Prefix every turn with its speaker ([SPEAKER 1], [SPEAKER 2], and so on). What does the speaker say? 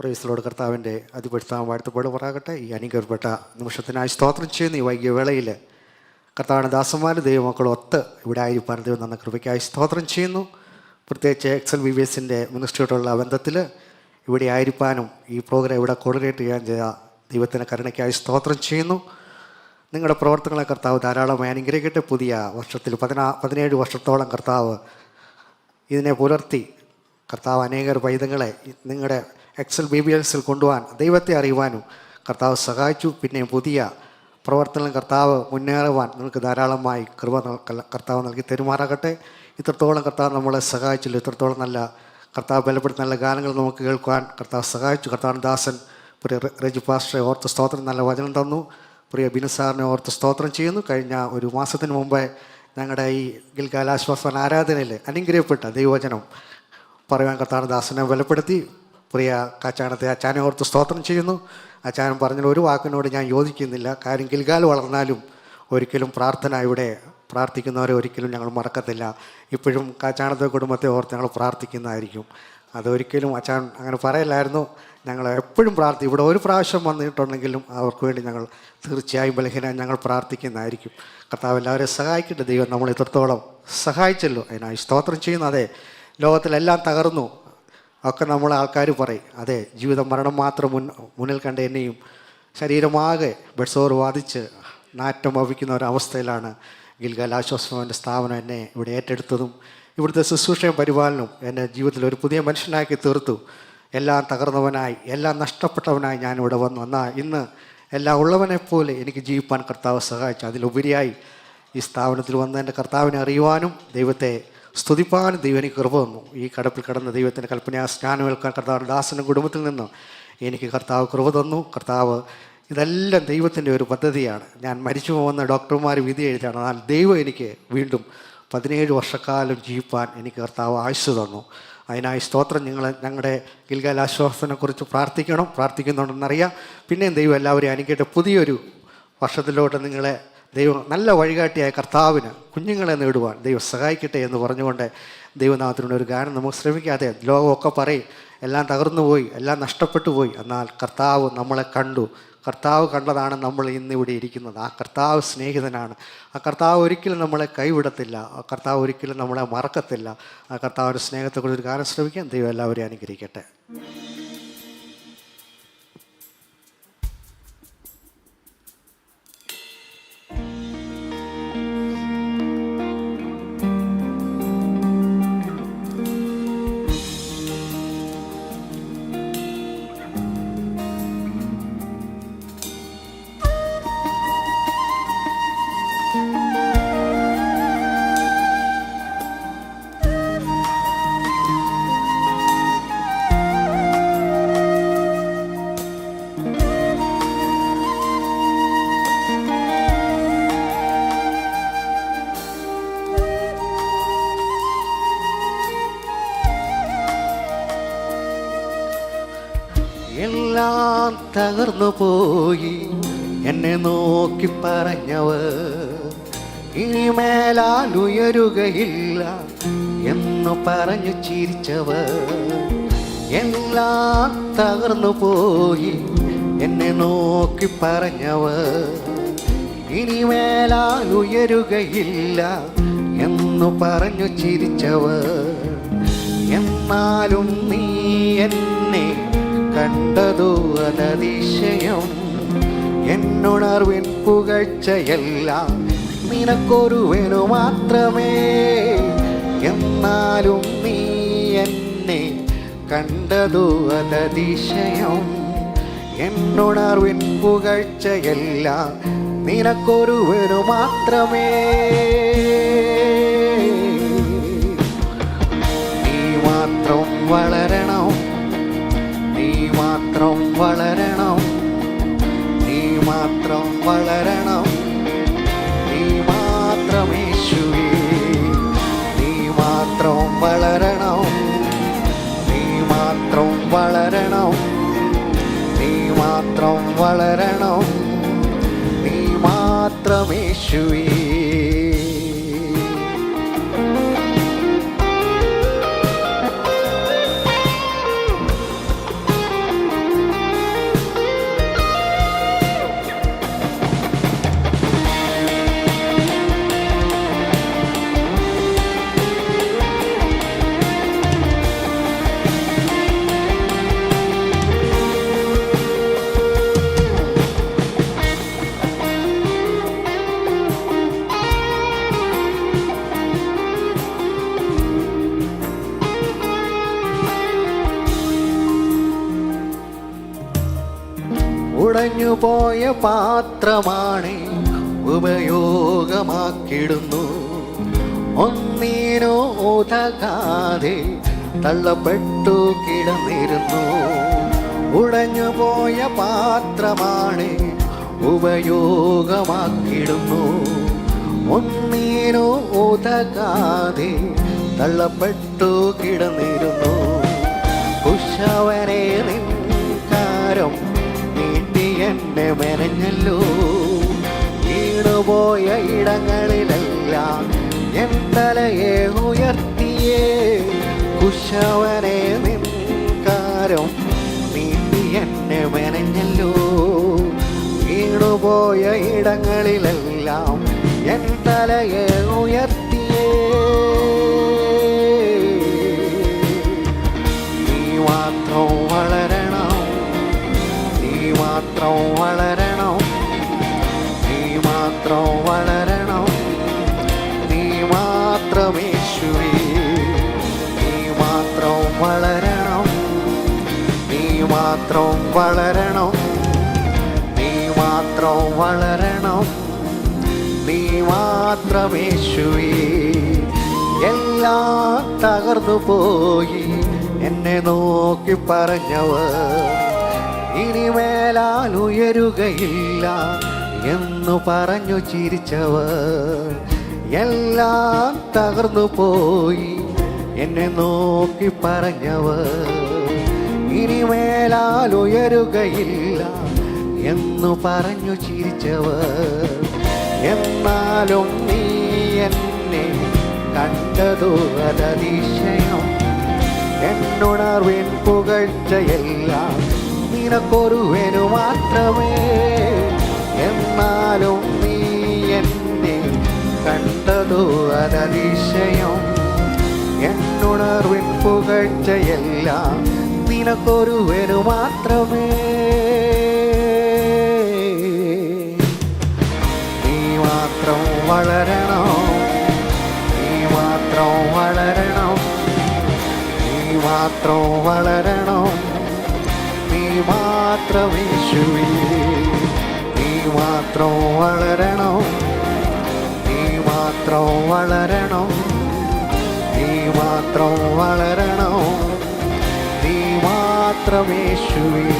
[SPEAKER 1] പ്രൈസിലോട് കർത്താവിന്റെ അതിപരിസ്ഥാനം പറയാകട്ടെ ഈ അനുഗ്രഹപ്പെട്ട നിമിഷത്തിനായി സ്തോത്രം ചെയ്യുന്ന ഈ വൈകിയ വേളയിൽ കർത്താവിന്റെ ദാസന്മാർ ദൈവമക്കളും ഒത്ത് ഇവിടെ ആയിരിക്കാൻ ദൈവം നന്ന കൃപയ്ക്കായി സ്തോത്രം ചെയ്യുന്നു. പ്രത്യേകിച്ച് എക്സൽ വി വി എസിന്റെ മിനിസ്ട്രിയോടുള്ള ബന്ധത്തിൽ ഇവിടെ ആയിരിക്കാനും ഈ പ്രോഗ്രാം ഇവിടെ കോർഡിനേറ്റ് ചെയ്യാൻ ചെയ്ത ദൈവത്തിന്റെ കരുണയ്ക്കായി സ്തോത്രം ചെയ്യുന്നു. നിങ്ങളുടെ പ്രവർത്തനങ്ങളെ കർത്താവ് ധാരാളമായി അനുഗ്രഹിക്കട്ടെ. പുതിയ വർഷത്തിൽ പതിനാ പതിനേഴ് വർഷത്തോളം കർത്താവ് ഇതിനെ പുലർത്തി. കർത്താവ് അനേകർ പൈതങ്ങളെ നിങ്ങളുടെ എക്സൽ ബി ബി എൽസിൽ കൊണ്ടുപോകാൻ ദൈവത്തെ അറിയുവാനും കർത്താവ് സഹായിച്ചു. പിന്നെ പുതിയ പ്രവർത്തനം കർത്താവ് മുന്നേറുവാൻ നിങ്ങൾക്ക് ധാരാളമായി കൃപ കർത്താവ് നൽകി തെരുമാറാകട്ടെ. ഇത്രത്തോളം കർത്താവ് നമ്മളെ സഹായിച്ചില്ല. ഇത്രത്തോളം നല്ല കർത്താവ് ബലപ്പെടുത്തി നല്ല ഗാനങ്ങൾ നമുക്ക് കേൾക്കുവാൻ കർത്താവ് സഹായിച്ചു. കർത്താവ് ദാസൻ പ്രിയ റജു പാസ്റ്ററെ ഓർത്ത് സ്തോത്രം നല്ല വചനം തന്നു. പ്രിയ ബിനുസാറിനെ ഓർത്ത് സ്തോത്രം ചെയ്യുന്നു. കഴിഞ്ഞ ഒരു മാസത്തിന് മുമ്പേ ഞങ്ങളുടെ ഈ ഗിൽഗാലാശ്വാസൻ ആരാധനയിൽ അനുഗ്രഹപ്പെട്ട ദൈവവചനം പറയാൻ കർത്താവ് ദാസനെ ബലപ്പെടുത്തി. പ്രിയ കാച്ചാണത്തെ അച്ചാനെ ഓർത്ത് സ്തോത്രം ചെയ്യുന്നു. അച്ചാൻ പറഞ്ഞ ഒരു വാക്കിനോട് ഞാൻ യോജിക്കുന്നില്ല. കാര്യം ഗിൽഗാൽ വളർന്നാലും ഒരിക്കലും പ്രാർത്ഥന ഇവിടെ പ്രാർത്ഥിക്കുന്നവരെ ഒരിക്കലും ഞങ്ങൾ മറക്കത്തില്ല. ഇപ്പോഴും കാച്ചാണത്തെ കുടുംബത്തെ ഓർത്ത് ഞങ്ങൾ പ്രാർത്ഥിക്കുന്നതായിരിക്കും. അതൊരിക്കലും അച്ചാൻ അങ്ങനെ പറയലായിരുന്നു ഞങ്ങൾ എപ്പോഴും പ്രാർത്ഥി ഇവിടെ ഒരു പ്രാവശ്യം വന്നിട്ടുണ്ടെങ്കിലും അവർക്ക് വേണ്ടി ഞങ്ങൾ തീർച്ചയായും ബലഹീന ഞങ്ങൾ പ്രാർത്ഥിക്കുന്നതായിരിക്കും. കർത്താവ് എല്ലാവരെയും സഹായിക്കട്ടെ. ദൈവം നമ്മൾ ഇത്രത്തോളം സഹായിച്ചല്ലോ. അതിനായി സ്തോത്രം ചെയ്യുന്നു. അതെ ലോകത്തിലെല്ലാം തകർന്നു. ഒക്കെ നമ്മൾ ആൾക്കാർ പറയും. അതെ ജീവിതം മരണം മാത്രം മുൻ മുന്നിൽ കണ്ട എന്നെയും ശരീരമാകെ ബെഡ്സോർ വാദിച്ച് നാറ്റം ഭവിക്കുന്ന ഒരവസ്ഥയിലാണ് ഗിൽഗാൽ ആശ്വാസഭവന്റെ സ്ഥാപനം എന്നെ ഇവിടെ ഏറ്റെടുത്തതും ഇവിടുത്തെ ശുശ്രൂഷയും പരിപാലനവും എന്നെ ജീവിതത്തിൽ ഒരു പുതിയ മനുഷ്യനാക്കി തീർത്തു. എല്ലാം തകർന്നവനായി എല്ലാം നഷ്ടപ്പെട്ടവനായി ഞാനിവിടെ വന്നു. എന്നാൽ ഇന്ന് എല്ലാം ഉള്ളവനെ പോലെ എനിക്ക് ജീവിപ്പാൻ കർത്താവ് സഹായിച്ചു. അതിലുപരിയായി ഈ സ്ഥാപനത്തിൽ വന്ന് എന്റെ കർത്താവിനെ അറിയുവാനും ദൈവത്തെ സ്തുതിപ്പാനും ദൈവം എനിക്ക് കൃപ തന്നു. ഈ കടപ്പിൽ കടന്ന ദൈവത്തിന്റെ കൽപ്പന സ്നാനം ഏൽക്കാൻ കർത്താവ് ദാസനും കുടുംബത്തിൽ നിന്ന് എനിക്ക് കർത്താവ് കൃപ തന്നു. കർത്താവ് ഇതെല്ലാം ദൈവത്തിന്റെ ഒരു പദ്ധതിയാണ്. ഞാൻ മരിച്ചു പോകുന്ന ഡോക്ടർമാർ വിധി എഴുതിയാണ്. എന്നാൽ ദൈവം എനിക്ക് വീണ്ടും പതിനേഴ് വർഷക്കാലം ജീവിപ്പാൻ എനിക്ക് കർത്താവ് ആയുസ് തന്നു. അതിനായി സ്തോത്രം. നിങ്ങൾ ഞങ്ങളുടെ ഗിൽഗാൽ ആശ്വാസത്തിനെക്കുറിച്ച് പ്രാർത്ഥിക്കണം. പ്രാർത്ഥിക്കുന്നുണ്ടെന്നറിയാം. പിന്നെയും ദൈവം എല്ലാവരെയും അനുഗ്രഹിക്കട്ടെ. പുതിയൊരു വർഷത്തിലോട്ട് നിങ്ങളെ ദൈവം നല്ല വഴികാട്ടിയായ കർത്താവിന് കുഞ്ഞുങ്ങളെ നേടുവാൻ ദൈവം സഹായിക്കട്ടെ എന്ന് പറഞ്ഞുകൊണ്ട് ദൈവനാഥത്തിനുള്ള ഒരു ഗാനം നമുക്ക് ശ്രമിക്കാതെ ലോകമൊക്കെ പറയും എല്ലാം തകർന്നു പോയി എല്ലാം നഷ്ടപ്പെട്ടു പോയി. എന്നാൽ കർത്താവ് നമ്മളെ കണ്ടു. കർത്താവ് കണ്ടതാണ് നമ്മൾ ഇന്നിവിടെ ഇരിക്കുന്നത്. ആ കർത്താവ് സ്നേഹിതനാണ്. ആ കർത്താവ് ഒരിക്കലും നമ്മളെ കൈവിടത്തില്ല. ആ കർത്താവ് ഒരിക്കലും നമ്മളെ മറക്കത്തില്ല. ആ കർത്താവിന്റെ സ്നേഹത്തെക്കുറിച്ച് ഒരു ഗാനം ശ്രമിക്കാൻ ദൈവം എല്ലാവരെയും അനുഗ്രഹിക്കട്ടെ. എല്ലാം തകർന്നു പോയി. എന്നെ നോക്കി പറഞ്ഞവർ ഇനിമേലാൽ ഉയരുകയില്ല എന്ന് പറഞ്ഞു ചിരിച്ചവർ എല്ലാം തകർന്നു പോയി. എന്നെ നോക്കി പറഞ്ഞവർ ഇനിമേലാൽ ഉയരുകയില്ല എന്നു പറഞ്ഞു ചിരിച്ചവർ എന്നാലും നീ എന്നെ അതതിശയം എന്നുണർവിൻ പുകഴ്ചയെല്ലാം നിനക്കൊരുവനു മാത്രമേ. എന്നാലും നീ എന്നെ കണ്ടതു അതതിശയം എന്നുണർവിൻ പുകഴ്ചയെല്ലാം നിനക്കൊരുവനു മാത്രമേ. നീ മാത്രം വളരണം. മാത്രം വളരണം. നീ മാത്രം വളരണം. നീ മാത്രം യേശുവേ. നീ മാത്രം വളരണം. നീ മാത്രം വളരണം. നീ മാത്രം വളരണം. നീ മാത്രം യേശുവേ. ഉടഞ്ഞുപോയ പാത്രമാണ് ഉപയോഗമാക്കിടുന്നു. ഒന്നിനോ ഉതകാതെ തള്ളപ്പെട്ടു കിടന്നിരുന്നു. ഉടഞ്ഞുപോയ പാത്രമാണ് ഉപയോഗമാക്കിടുന്നു. ഒന്നിനോ ഉതകാതെ തള്ളപ്പെട്ടു കിടന്നിരുന്നു. കുശവനെ നിൻകാരം എന്നെ മെനഞ്ഞല്ലോ. വീണുപോയ ഇടങ്ങളിലെല്ലാം എൻ തലയെ ഉയർത്തിയേ. കുശവനെ നിൻകാരം നീട്ടി എന്നെ മെനഞ്ഞല്ലോ. വീണുപോയ ഇടങ്ങളിലെല്ലാം എൻ തലയെ ഉയർത്തിയേ. മാത്രം വളരണം. നീ മാത്രം വളരണം. നീ മാത്രമേശുവേ എല്ലാം തകർന്നു പോയി. എന്നെ നോക്കി പറഞ്ഞവർ ഇനിമേലാൽ ഉയരുകയില്ല എന്നു പറഞ്ഞു ചിരിച്ചവർ. എല്ലാം തകർന്നു പോയി. എന്നെ നോക്കി പറഞ്ഞവർ ഇനിമേലാൽ ഉയരുകയില്ല എന്നു പറഞ്ഞു ചിരിച്ചവർ. എന്നാലും നീ എന്നെ കണ്ടതു അതതിശയം. എന്നുണർവിൻ പുകഴ്ചയെല്ലാം നിനക്കൊരുവനു മാത്രമേ. എന്നാലും നീ എന്നെ കണ്ടതു അതതിശയം. എന്നുണർവിൻ പുകഴ്ചയെല്ലാം നിനക്കൊരുവനു മാത്രമേ. നീ മാത്രം വളരണം. നീ മാത്രം വളരണം. നീ മാത്രം വളരണം. നീ മാത്രം മാത്രമേശുവേ നീ മാത്രം വളരണം. നീ മാത്രം വളരണം. നീ മാത്രം വളരണം. മാത്രമേശുവേ.